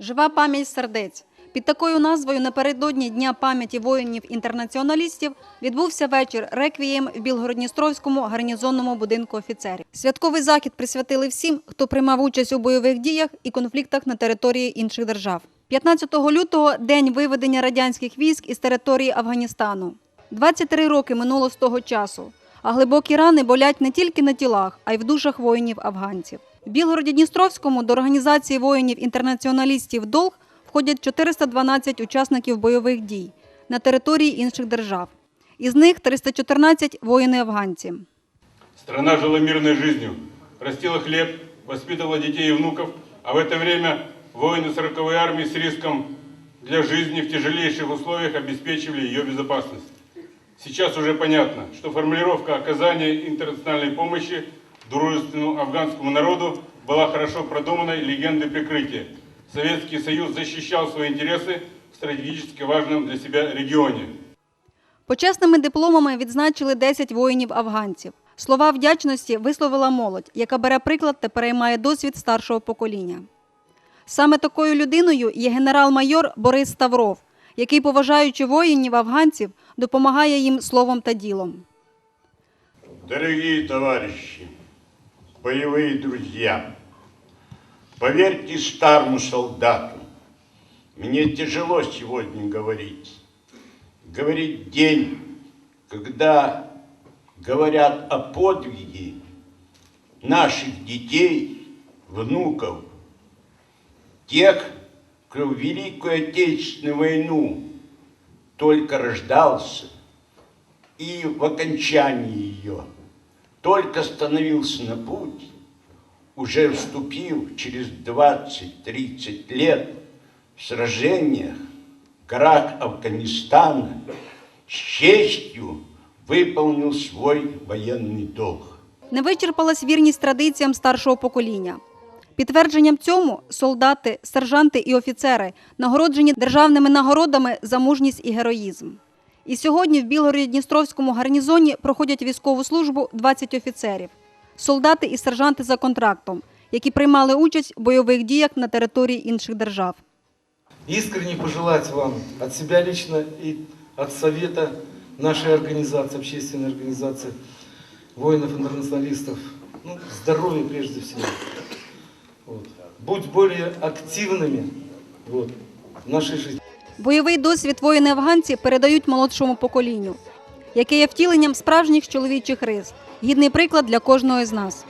Жива пам'ять сердець. Під такою назвою напередодні Дня пам'яті воїнів-інтернаціоналістів відбувся вечір реквієм в Білгородністровському гарнізонному будинку офіцерів. Святковий захід присвятили всім, хто приймав участь у бойових діях і конфліктах на території інших держав. 15 лютого – день виведення радянських військ із території Афганістану. 23 роки минуло з того часу, а глибокі рани болять не тільки на тілах, а й в душах воїнів-афганців. В Білгороді-Дністровському до організації воїнів-інтернаціоналістів «Долг» входять 412 учасників бойових дій на території інших держав. Із них 314 – воїни-афганці. Страна жила мирной жизнью, растила хлеб, воспитывала детей и внуков, а в это время воины 40-й армии с риском для жизни в тяжелейших условиях обеспечивали ее безопасность. Сейчас уже понятно, что формулировка оказания интернациональной помощи дружественному афганскому народу была хорошо продуманной легендой прикрытия. Советский Союз защищал свои интересы в стратегически важном для себя регионе. Почесними дипломами відзначили 10 воїнів-афганців. Слова вдячності висловила молодь, яка бере приклад та переймає досвід старшого покоління. Саме такою людиною є генерал-майор Борис Ставров, який, поважаючи воїнів-афганців, допомагає їм словом та ділом. Дорогие товарищи, боевые друзья, поверьте старому солдату, мне тяжело сегодня говорить. Говорить день, когда говорят о подвиге наших детей, внуков, тех, кто в Великую Отечественную войну только рождался и в окончании ее только становился на путь, уже вступив через 20-30 лет в сражениях в горах Афганистана, с честью выполнил свой военный долг. Не вичерпалась вірність традиціям старшого покоління. Підтвердженням цьому солдати, сержанти і офіцери нагороджені державними нагородами за мужність і героїзм. І сьогодні в Білгороді-Дністровському гарнізоні проходять військову службу 20 офіцерів, солдати і сержанти за контрактом, які приймали участь в бойових діях на території інших держав. искренне пожелать вам от себя лично и от совета нашей организации, общественной организации воинов-интернационалистов, ну, здоровья прежде всего. Вот. Будь более активными вот, в нашей жизни. Бойовий досвід воїни-афганці передають молодшому поколінню, яке є втіленням справжніх чоловічих рис, гідний приклад для кожного з нас.